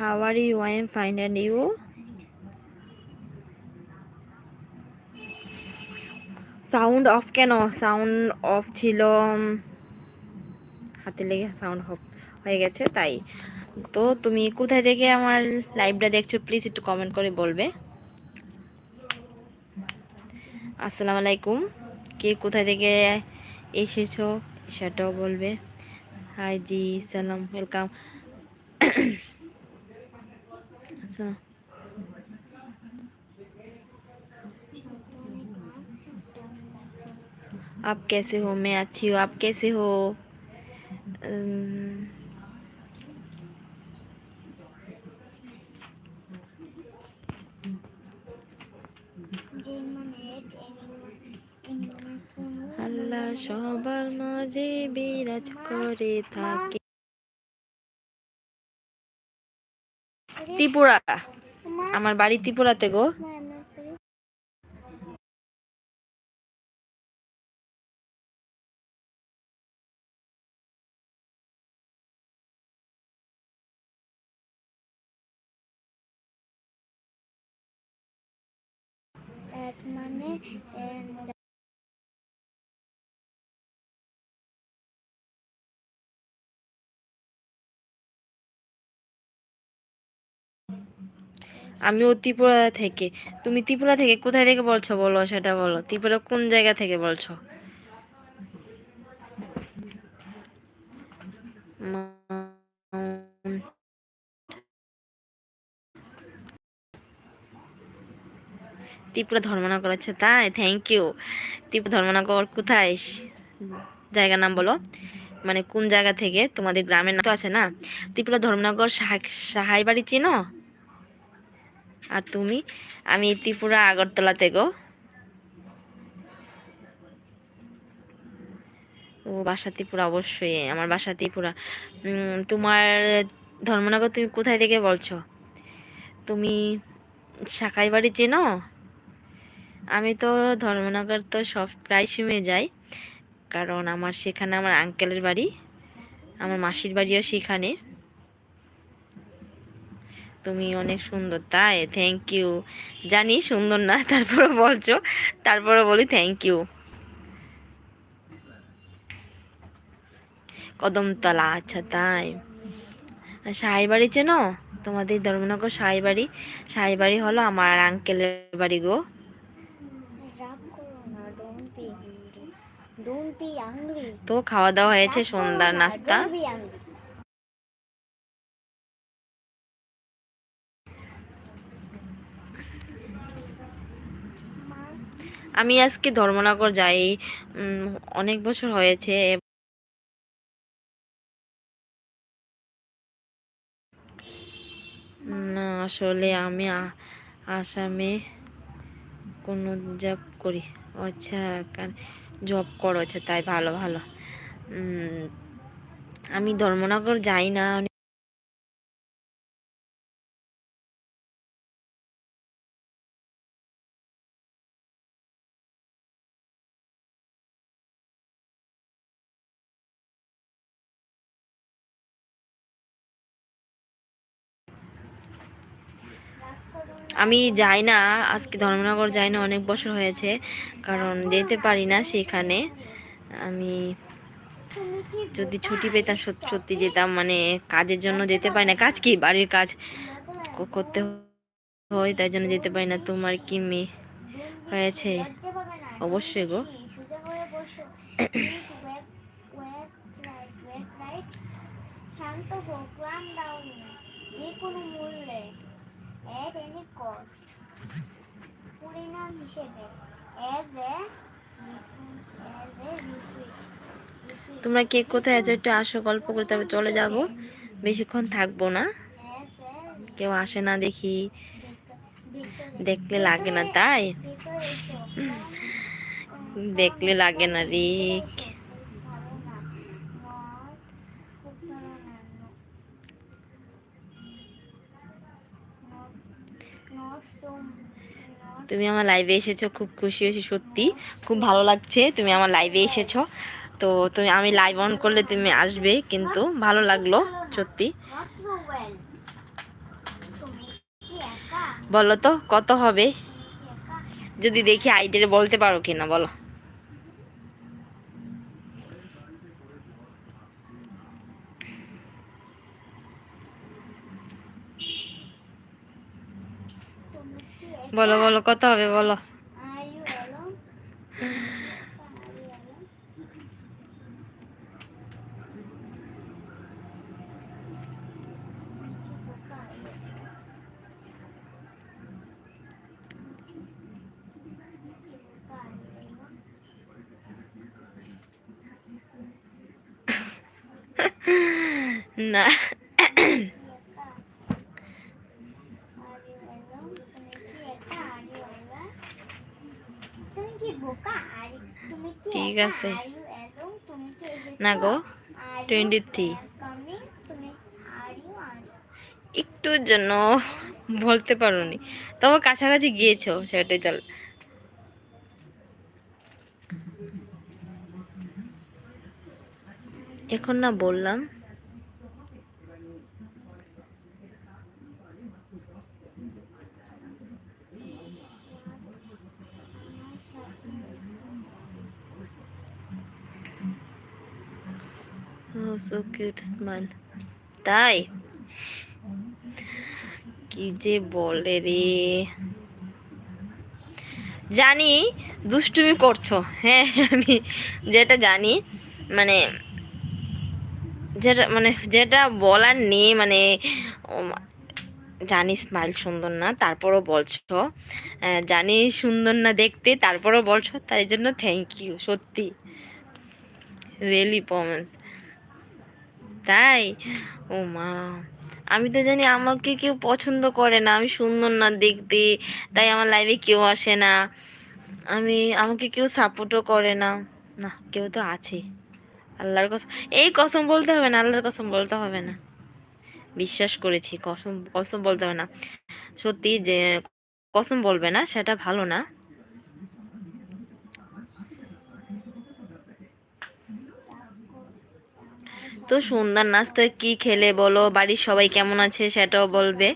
How are you I am fine and you sound off কেন? Sound off ছিল হাতে লেগে সাউন্ড অফ হয়ে গেছে, তাই। তো তুমি কোথায় থেকে আমার লাইভটা দেখছ প্লিজ একটু কমেন্ট করে বলবে। আসসালামু আলাইকুম। কে কোথায় থেকে এসেছ, সেটাও বলবে। হাই জি সালাম ওয়েলকাম আচ্ছা आप कैसे हो मैं अच्छी हूँ आप कैसे हो अम्म, আল্লাহ সবার মাঝে বিরাজ করে থাকে ত্রিপুরা। আমার বাড়ি ত্রিপুরাতে গো। আমিও ত্রিপুরা থেকে। তুমি ত্রিপুরা থেকে কোথায় থেকে বলছো বলো সেটা বলো। ত্রিপুরা কোন জায়গা থেকে বলছো? ত্রিপুরা ধর্মনগর আছে তাই? থ্যাংক ইউ ত্রিপুরা ধর্মনগর কোথায়? জায়গার নাম বলো। মানে কোন জায়গা থেকে? তোমাদের গ্রামের নাম তো আছে না? ত্রিপুরা ধর্মনগর সাহা- সাহাই বাড়ি চিনো? আর তুমি? আমি ত্রিপুরা আগরতলা থেকে ও, বাসা ত্রিপুরা অবশ্যই, আমার বাসা ত্রিপুরা। তোমার ধর্মনগর তুমি কোথায় থেকে বলছো? তুমি শাখাই বাড়ি চেনো? আমি তো ধর্মনগর তো সব প্রায় সময় যাই, কারণ আমার সেখানে আমার আঙ্কেলের বাড়ি, আমার মাসির বাড়িও সেখানে। তুমি অনেক সুন্দর তাই? থ্যাংক ইউ জানি সুন্দর না তারপরে বলছো তারপরে বলি থ্যাংক ইউ কদমতলা আচ্ছা তাই। সাহাই বাড়ি চেনো? তোমাদের ধর্মনগর সাহাই বাড়ি সাহাই বাড়ি হলো আমার আঙ্কেলের বাড়ি গো। তো খাওয়া দাওয়া হয়েছে সন্ধ্যার নাস্তা ডোন্ট বি হাংরি মা আমি আজকে ধর্মনগর যাই অনেক বছর হয়েছে। না, আসলে আমি আসামে কোনো জব করি। আচ্ছা জব করো আচ্ছা তাই ভালো ভালো। আমি ধর্মনগর যাই না। আমি যাই না আজকে ধর্মনগর যাই না অনেক বছর হয়েছে কারণ যেতে পারি না সেখানে। আমি যদি ছুটি পেতাম সত্যি সত্যি যেতাম মানে কাজের জন্য যেতে পারি না। কাজ কি? বাড়ির কাজ করতে হয় তাই জন্য যেতে পারি না। তোমার কি মেয়ে হয়েছে? অবশ্যই গো। হয়ে বসো কিন্তু wait wait right wait right শান্ত হো ক্লাম ডাউন যে কোনো মূল্যে এট এনি কস্ট পরিণাম হিসেবে অ্যাজ এ অ্যাজ এ তোমরা কে কোথায় আছো একটু আসো গল্প করে তবে চলে যাব। বেশিক্ষণ থাকব না। কেউ আসে না দেখি। দেখলে লাগে না তাই? দেখলে লাগে না রে তুমি আমার লাইভে এসেছ, খুব খুশি হয়েছি, সত্যি। খুব ভালো লাগছে, তুমি আমার লাইভে এসেছ। তো তুমি, আমি লাইভ অন করলে তুমি আসবে, কিন্তু ভালো লাগল, সত্যি। বলো তো, কত হবে? যদি দেখি আইডিয়া বলতে পারো কিনা, বলো। বলো বলো কত হবে বলো Are you alone? Are you alone? না তুমি কি বোকা আর তুমি কি ঠিক আছে। না গো টোয়েন্টি থ্রি 23 coming? তুমি are একটুর জন্য বলতে পারোনি তবে কাছাকাছি গিয়েছো সেটাই চল এখন না বললাম সো কিউট স্মাইল তাই? কি যে বলে রে? জানি দুষ্টুমি করছ। হ্যাঁ আমি যেটা জানি মানে যেটা মানে যেটা বলার নেই মানে জানি স্মাইল সুন্দর না তারপরও বলছো। আহ, জানি সুন্দর না দেখতে তারপরও বলছো তাই জন্য থ্যাংক ইউ সত্যি। রিয়েলি পমেন্স তাই? ও মা, আমি তো জানি আমাকে কেউ পছন্দ করে না, আমি সুন্দর না দেখতে, তাই আমার লাইফে কেউ আসে না। আমি, আমাকে কেউ সাপোর্টও করে না। না, কেউ তো আছে। আল্লাহর কসম, এই কসম বলতে হবে না, আল্লাহর কসম বলতে হবে না। বিশ্বাস করেছি, কসম কসম বলতে হবে না। সত্যি যে, কসম বলবে না, সেটা ভালো না। তো সন্ধ্যার নাস্তায় কি খেলে বলো? বাড়ির সবাই কেমন আছে সেটাও বলবে।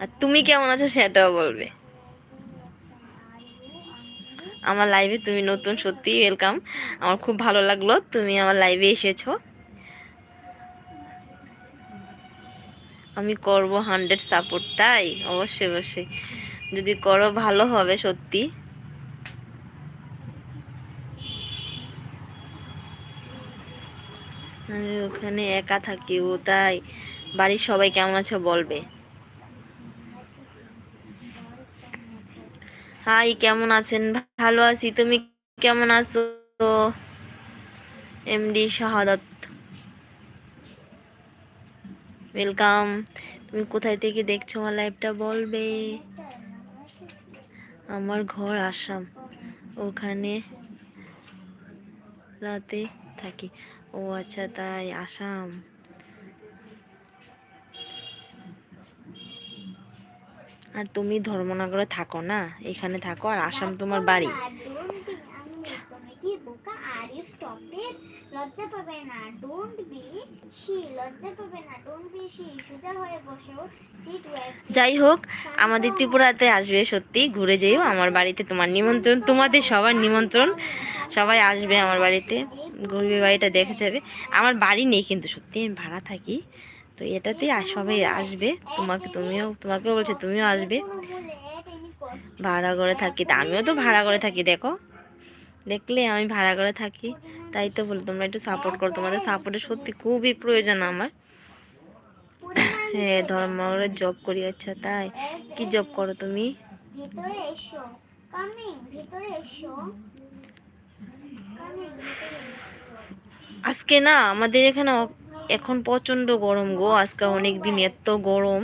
আর তুমি কেমন আছো সেটাও বলবে। আমার লাইভে তুমি নতুন, সত্যি ওয়েলকাম আমার খুব ভালো লাগল, তুমি আমার লাইভে এসেছ। আমি করব হান্ড্রেড সাপোর্ট তাই? অবশ্যই অবশ্যই। যদি করো, ভালো হবে সত্যি। আমি ওখানে একা থাকি, ও তাই। বাড়ির সবাই কেমন আছো বলবে? হাই, কেমন আছেন? ভালো আছি, তুমি কেমন আছো? এমডি শাহাদাত। ওয়েলকাম। তুমি কোথায় থেকে দেখছ আমার লাইভটা বলবে? আমার ঘর আসাম। ওখানে রাতে থাকি। ও আচ্ছা তাই আসাম। আর তুমি ধর্মনগরে থাকো না? এখানে থাকো আর আসাম তোমার বাড়ি। তুমি কি বোকা আর ইউ স্টপ ইট লজ্জা পাবে না ডোন্ট বি শি লজ্জা পাবে না ডোন্ট বি শি সোজা হয়ে বসো যাই হোক আমাদের ত্রিপুরাতে আসবে সত্যি ঘুরে যেও আমার বাড়িতে তোমার নিমন্ত্রণ তোমাদের সবার নিমন্ত্রণ সবাই আসবে আমার বাড়িতে। ঘুরবে বাড়িটা দেখে যাবে। আমার বাড়ি নেই কিন্তু, সত্যি আমি ভাড়া থাকি। তো এটাতে আ- সবাই আসবে। তোমাকে, তুমিও, তোমাকেও বলছে তুমিও আসবে। ভাড়া করে থাকি। তা আমিও তো ভাড়া করে থাকি, দেখো। দেখলে আমি ভাড়া করে থাকি। তাই তো বলি, তোমরা একটু সাপোর্ট করো। তোমাদের সাপোর্টের সত্যি খুবই প্রয়োজন আমার। হ্যাঁ ধর্মনগরে জব করি আচ্ছা তাই। কি জব করো তুমি? ভিতরে এসো। কামিং ভিতরে এসো। আজকে না, আমাদের এখানে এখন প্রচণ্ড গরম গো, আজকে অনেক দিন এত গরম।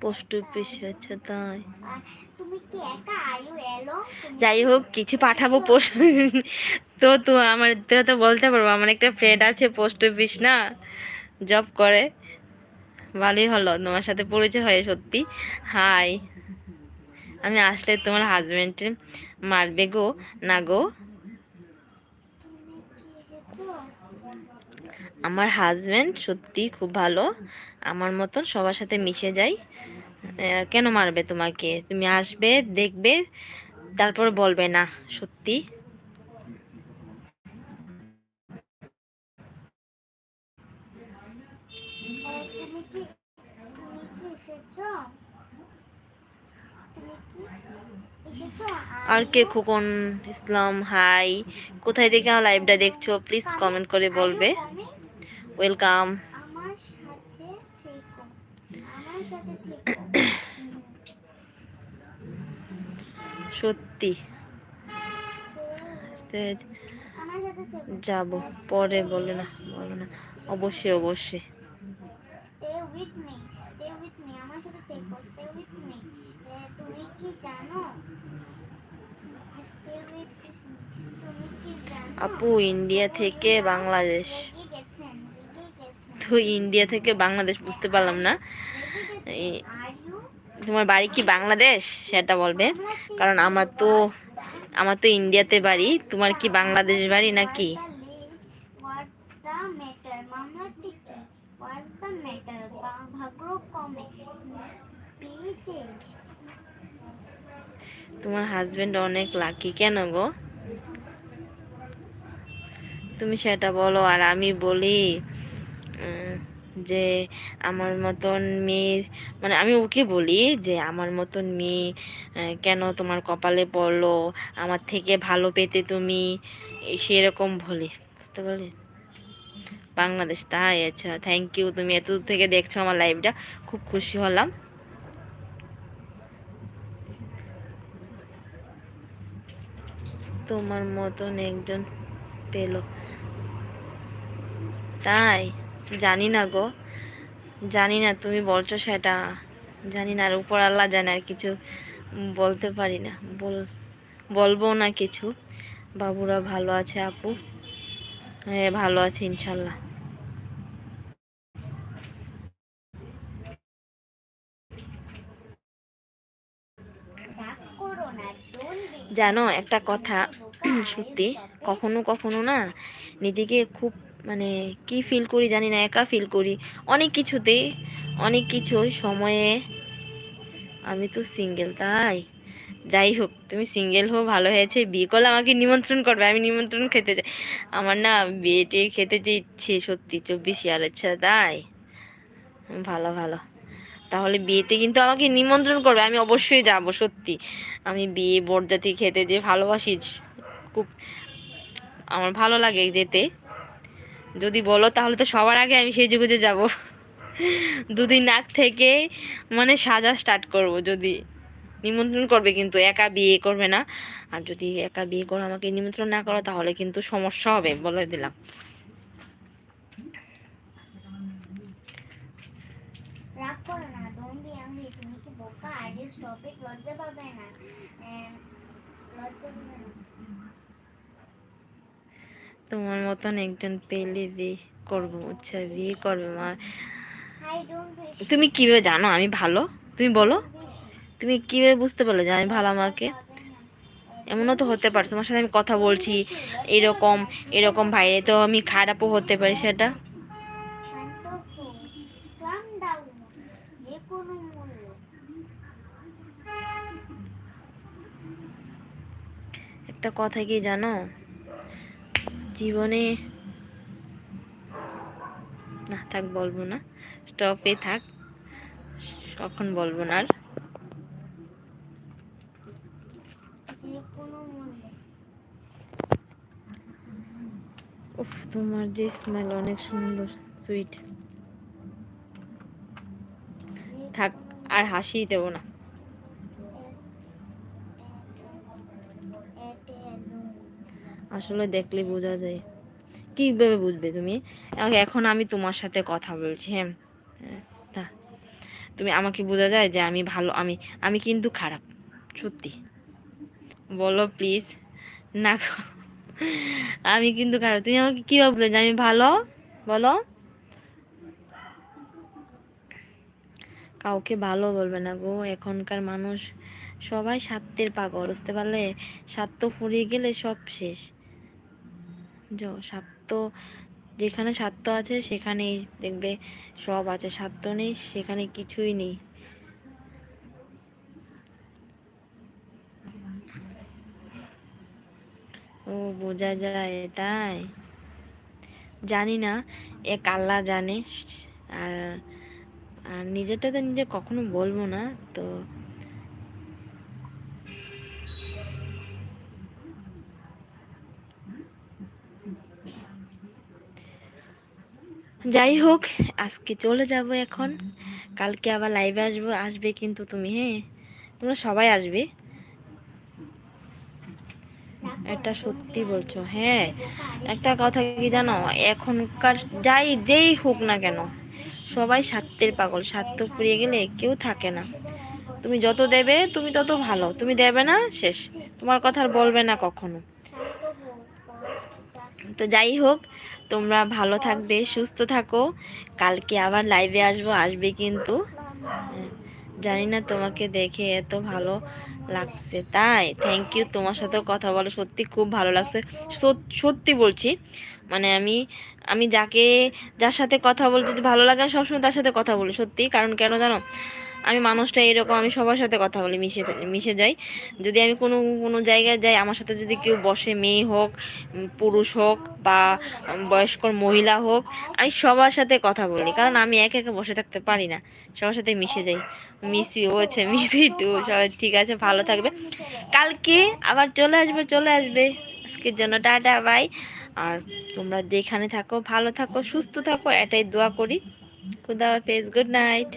পোস্ট আচ্ছা তাই। যাই হোক, কিছু পাঠাবো পোস্ট তো তো আমার তো বলতে পারব, আমার একটা ফ্রেন্ড আছে পোস্ট অফিস না? জব করে। ভালোই হলো। তোমার সাথে পরিচয় হয় সত্যি। হাই। আমি আসলে তোমার হাজবেন্ডে মারবে গো না গো? আমার হাজবেন্ড সত্যি খুব ভালো। আমার মতন সবার সাথে মিশে আহ, কেন মারবে তোমাকে? তুমি আসবে দেখবে তারপর বলবে না সত্যি। তুমি কি তুমি কি এসেছ? আর কে খোকন ইসলাম হাই। কোথায় দেখে আমার লাইভটা দেখছ? প্লিজ কমেন্ট করে বলবে। ওয়েলকাম থেকো। থেকো। সত্যি। থেকো। যাব। পরে বলে না বলো না। অবশ্যই অবশ্যই। Stay with me stay with me আমার সাথে থেকো স্টে উইথ মি তুমি কি জানো? স্টে উইথ তুমি কি জানো? আপু ইন্ডিয়া থেকে বাংলাদেশ। তো ইন্ডিয়া থেকে বাংলাদেশ বুঝতে পারলাম না। তোমার বাড়ি কি বাংলাদেশ? সেটা বলবে। কারণ আমার তো আমার তো ইন্ডিয়াতে বাড়ি। তোমার কি বাংলাদেশ বাড়ি নাকি হোয়াট দ্য ম্যাটার মামলাটি কি হোয়াট দ্য ম্যাটার ভাগ্য কমে প্লিজ চেঞ্জ তোমার হাজবেন্ড অনেক লাকি কেন গো? তুমি সেটা বলো আর আমি বলি যে আমার মতন মেয়ে মানে আমি ওকে বলি যে আমার মতন মেয়ে কেন তোমার কপালে পড়ল, আমার থেকে ভালো পেতে তুমি সেরকম বলি, বুঝতে পারলে? বাংলাদেশ, তাই আচ্ছা থ্যাংক ইউ তুমি এত দূর থেকে দেখছ আমার লাইভটা খুব খুশি হলাম। তোমার মতন একজন পেল। তাই? জানি না গো। জানি না, তুমি বলছো সেটা। জানি না, আর উপর আল্লাহ জানে, আর কিছু বলতে পারি না। বল, বলব না কিছু। বাবুরা ভালো আছে, আপু? হ্যাঁ ভালো আছে, ইনশাল্লাহ রাগ করো না ডোন্ট বি জানো, একটা কথা, সত্যি, কখনো কখনো না নিজেকে খুব মানে কি ফিল করি জানি না, একা ফিল করি। অনেক কিছুতেই, অনেক কিছুই সময়ে আমি তো সিঙ্গেল তাই? যাই হোক, তুমি সিঙ্গেল হো ভালো হয়েছে, বিয়ে করলে আমাকে নিমন্ত্রণ করবে, আমি নিমন্ত্রণ খেতে চাই। আমার না বিয়ে খেতে যে ইচ্ছে, সত্যি, চব্বিশ ইয়ার ইচ্ছা তাই? ভালো ভালো। তাহলে বিয়েতে কিন্তু আমাকে নিমন্ত্রণ করবে, আমি অবশ্যই যাব, সত্যি। আমি বিয়ে, বরযাত্রী খেতে যে ভালোবাসি, খুব আমার ভালো লাগে যেতে। যদি বলো, তাহলে তো সবার আগে আমি সেই যুগে যাব। দুদিন আগ থেকে মানে সাজা স্টার্ট করব, যদি নিমন্ত্রণ করবে কিন্তু, একা বিয়ে করবে না। আর যদি একা বিয়ে করে আমাকে নিমন্ত্রণ না করো, তাহলে কিন্তু সমস্যা হবে, বলে দিলাম রাগ করো না ডোন্ট বি অ্যাংরি তুমি কি ইট লজ্জা পাবে না। লজ্জা পাবে না। তোমার মতন একজন পেলে বিয়ে করব আচ্ছা বিয়ে করবে মা। তুমি কীভাবে জানো? আমি ভালো? তুমি বলো? তুমি কীভাবে বুঝতে পারলে যে আমি ভালো আমাকে? এমনও তো হতে পারে। তোমার সাথে আমি কথা বলছি এরকম এরকম বাইরে তো আমি খারাপও হতে পারি সেটা শান্ত হও কাম ডাউন যে কোনো মূল্যে একটা কথা কি জানো? জীবনে না, থাক, বলব না। স্টপে থাক। কখন বলব না আর? উফ, তোমার যে স্মেল অনেক সুন্দর সুইট থাক, আর হাসি দেবো না। আসলে দেখলে বোঝা যায়। কীভাবে বুঝবে তুমি? এখন আমি তোমার সাথে কথা বলছি হ্যাঁ? তা, তুমি আমাকে বোঝা যায় যে আমি ভালো, আমি আমি কিন্তু খারাপ, সত্যি। বলো প্লিজ না। আমি কিন্তু খারাপ। তুমি আমাকে কীভাবে বুঝলে? যে আমি ভালো? বলো। কাউকে ভালো বলবে না গো, এখনকার মানুষ সবাই স্বার্থের পাগল, বুঝতে পারলে? স্বার্থ ফুরিয়ে গেলে সব শেষ। যো স্বার্থ, যেখানে স্বার্থ আছে সেখানেই দেখবে সব আছে। স্বার্থ নেই, সেখানে কিছুই নেই। ও বোঝা যায় তাই? জানি না এক আল্লাহ জানে। আর আর নিজেরটা তো নিজে কখনো বলব না, তো যাই হোক, আজকে চলে যাব এখন। কালকে আবার লাইভে আসব। আসবে কিন্তু তুমি হ্যাঁ? তোমরা সবাই আসবে। একটা সত্যি বলছো হ্যাঁ? একটা কথা কি জানো? এখনকার যাই, যেই হোক না কেন, সবাই স্বার্থের পাগল। স্বার্থ ফুরিয়ে গেলে কেউ থাকে না। তুমি যত দেবে, তুমি তত ভালো। তুমি দেবে না, শেষ। তোমার কথা আর বলবে না কখনো। তো যাই হোক তোমরা ভালো থাকবে, সুস্থ থাকো। কালকে আবার লাইভে আসব, আসবে কিন্তু। জানি না তোমাকে দেখে এত ভালো লাগছে। তাই থ্যাংক ইউ তোমার সাথেও কথা বলো সত্যি খুব ভালো লাগছে। সত- সত্যি বলছি মানে আমি আমি যাকে, যার সাথে কথা বলতে যদি ভালো লাগে সবসময় তার সাথে কথা বলি, সত্যি। কারণ কেন জানো আমি মানুষটা এরকম, আমি সবার সাথে কথা বলি, মিশে মিশে যাই। যদি আমি কোনো কোনো জায়গায় যাই, আমার সাথে যদি কেউ বসে, মেয়ে হোক পুরুষ হোক বা বয়স্কর মহিলা হোক, আমি সবার সাথে কথা বলি। কারণ আমি একা একা বসে থাকতে পারি না। সবার সাথে মিশে যাই। মিসি আছে মিসি টু সবাই ঠিক আছে, ভালো থাকবে। কালকে আবার চলে আসবে চলে আসবে। আজকের জন্য টাটা, বাই। আর তোমরা যেখানে থাকো, ভালো থাকো, সুস্থ থাকো, এটাই দোয়া করি। খুদা হাফেজ গুড নাইট.